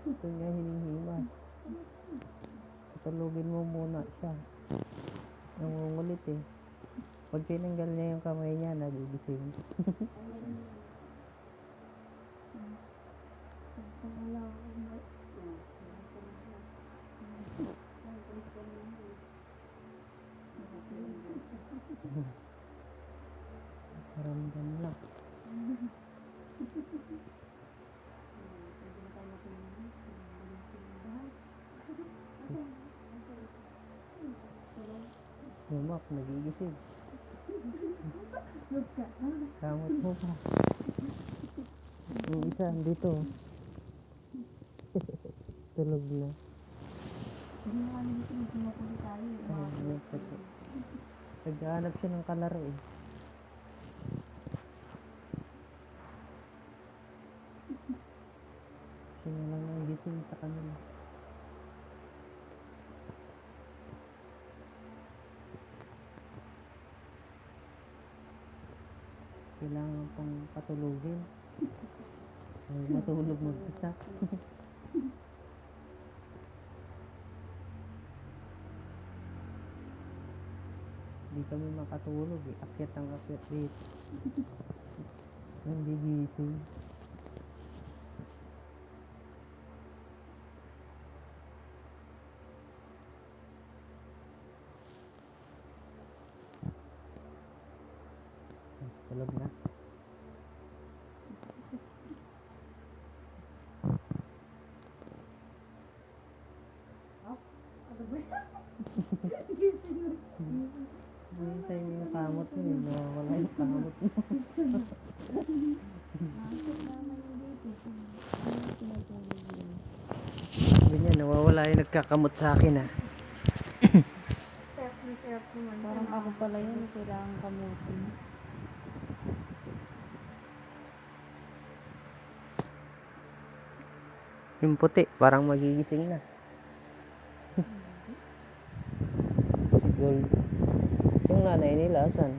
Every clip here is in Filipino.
Ito niya hinihimas. Patulugin mo muna siya. Nangungulit eh. Pag tinanggal niya yung kamay niya, nagigising. Paramdam lang. Yumak, nagigising. Kamot mo pa. Yung isa, dito. Tulog na. Hindi mo kami gusto ng kumukulit tayo. Naghahanap siya ng kalaro eh. Siya na lang ang gising sa kanila. Kailangan pang patulugin. Ay, matulog mag-isa. Hindi kami makatulog eh. Akyat ang akyat dito. Hindi gising. Tulog na. Hintay mo yung kamot mo eh. Nawawala yung kamot mo. Sabi niya, nawawala yung nagkakamot sa akin ah. Sarap naman. Parang ako pala yun, kailangan kamutin. Yung puti, parang magigising na. Gold. Yung nanay nila? Yung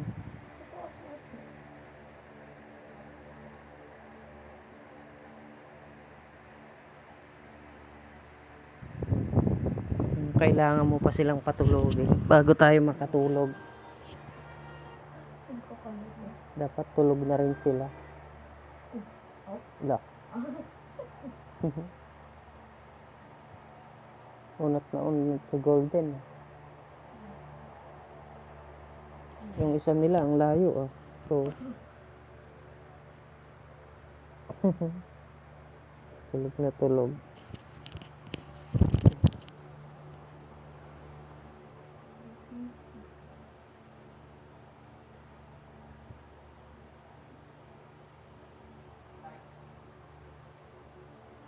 Kailangan mo pa silang patulogin bago tayo makatulog. Dapat tulog na rin sila. Wala. unat na unat sa golden. Yung isa nila, ang layo ah. So, tulog na tulog.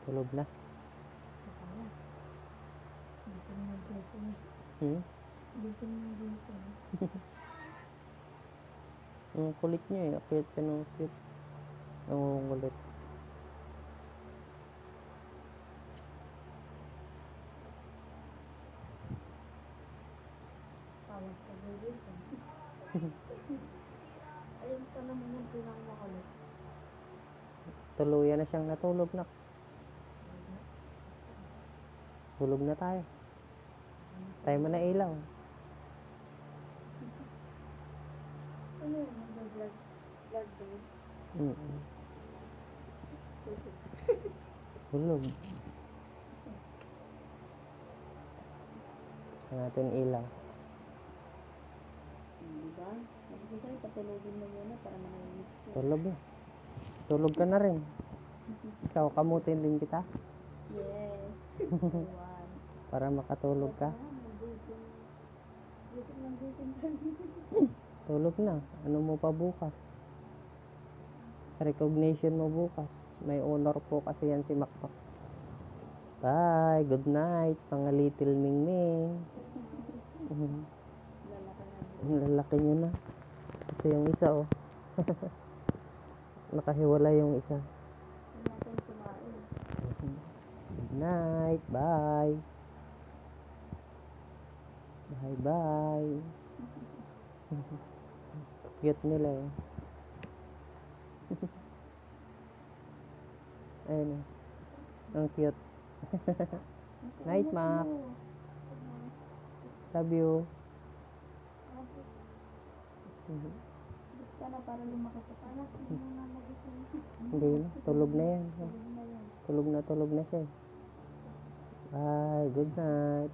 Tulog na. Hmm? Ang kulit niya eh. Akit ka ng akit. Ang kulit. Ayun pa naman yung pinakamakulit. Tuluyan na siyang natulog na. Tulog na tayo. Tayo mo na ilaw. Ano yun? Nag-vlog? Vlog din? Mm Tulog. Sa natin ilaw. Diba? Sabi ko patulogin mo muna para manahimik ka. Tulog na. Tulog ka na rin. Ikaw, kamutin din kita. Yes. Para makatulog ka. Tulog na. Ano mo pa bukas? Recognition mo bukas. May honor po kasi yan si Makmak. Bye. Good night. Mga little Mingming. Mhm. Lalaki na. Ang lalaki nyo na. Ito yung isa oh. Nakahiwala yung isa. Good night. Bye. Bye bye. Cute nila eh. Ayun oh. Ang cute. Night, Mac. Love you. Hindi. Tulog na yan. Tulog na tulog na siya. eh. Bye. Good night.